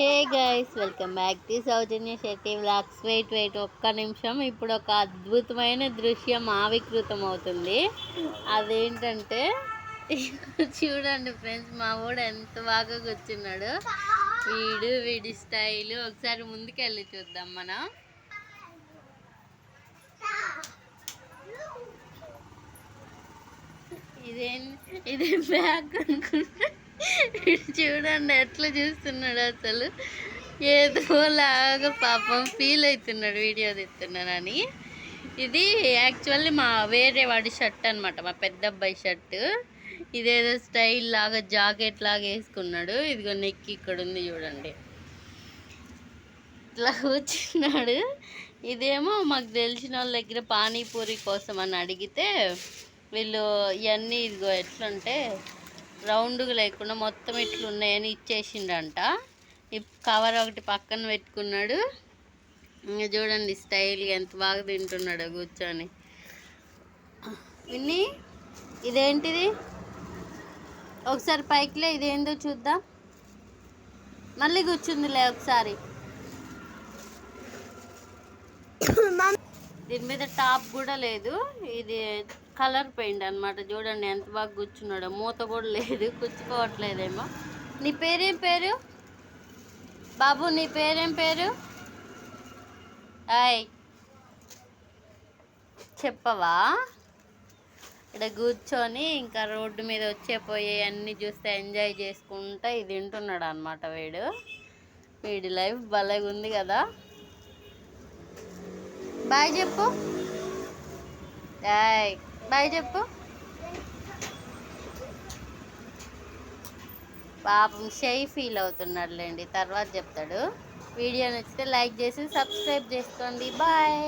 Hey guys welcome back to Soujanya Shetty vlogs. Wait wait ఒక్క నిమిషం. ఇప్పుడు ఒక అద్భుతమైన దృశ్యం ఆవికృతం అవుతుంది. అదేంటంటే చూడండి ఫ్రెండ్స్ మా వాడు ఎంత బాగా కూర్చున్నాడు. వీడు వీడి స్టైల్. ఒకసారి ముందుకెళ్ళి చూద్దాం మనం. ఇదేం ఇదేం బ్యాగ్ అనుకుంటా. చూడండి ఎట్లా చూస్తున్నాడు అసలు? ఏదో లాగా పాపం ఫీల్ అవుతున్నాడు వీడియో తీస్తున్నానని. ఇది యాక్చువల్లీ మా వేరే వాడి షర్ట్ అనమాట మా పెద్ద అబ్బాయి షర్ట్ ఇదేదో స్టైల్ లాగా జాకెట్ లాగా వేసుకున్నాడు. ఇదిగో నెక్కి ఇక్కడ ఉంది చూడండి. ఇట్లా కూర్చున్నాడు. ఇదేమో మాకు తెలిసిన వాళ్ళ దగ్గర పానీపూరి కోసం అని అడిగితే వీళ్ళు ఇవన్నీ ఇదిగో ఎట్లుంటే రౌండ్గా లేకుండా మొత్తం ఇట్లు ఉన్నాయని ఇచ్చేసిండంట కవర్ ఒకటి పక్కన పెట్టుకున్నాడు. ఇంకా చూడండి స్టైల్గా ఎంత బాగా తింటున్నాడు కూర్చొని. విన్ని ఇదేంటిది? ఒకసారి పైకిలే ఇదేందో చూద్దాం. మళ్ళీ కూర్చుందిలే ఒకసారి. దీని మీద టాప్ కూడా లేదు. ఇది కలర్ పెయింట్ అన్నమాట. చూడండి ఎంత బాగా కూర్చున్నాడో మూత కూడా లేదు. కూర్చుకోవట్లేదేమో నీ పేరేం పేరు? బాబు నీ పేరేం పేరు? హాయ్ చెప్పవా? ఇక్కడ కూర్చొని ఇంకా రోడ్డు మీద వచ్చే పోయే అన్నీ చూస్తే ఎంజాయ్ చేసుకుంటా ఇది తింటున్నాడు అనమాట వీడు. వీడి లైఫ్ భలేగా ఉంది కదా. బాయ్ చెప్పు. బాయ్ బాయ్ చెప్పు. పాపం షై ఫీల్ అవుతున్నాడులేండి తర్వాత చెప్తాడు. వీడియో నచ్చితే లైక్ చేసి సబ్స్క్రైబ్ చేసుకోండి. బాయ్.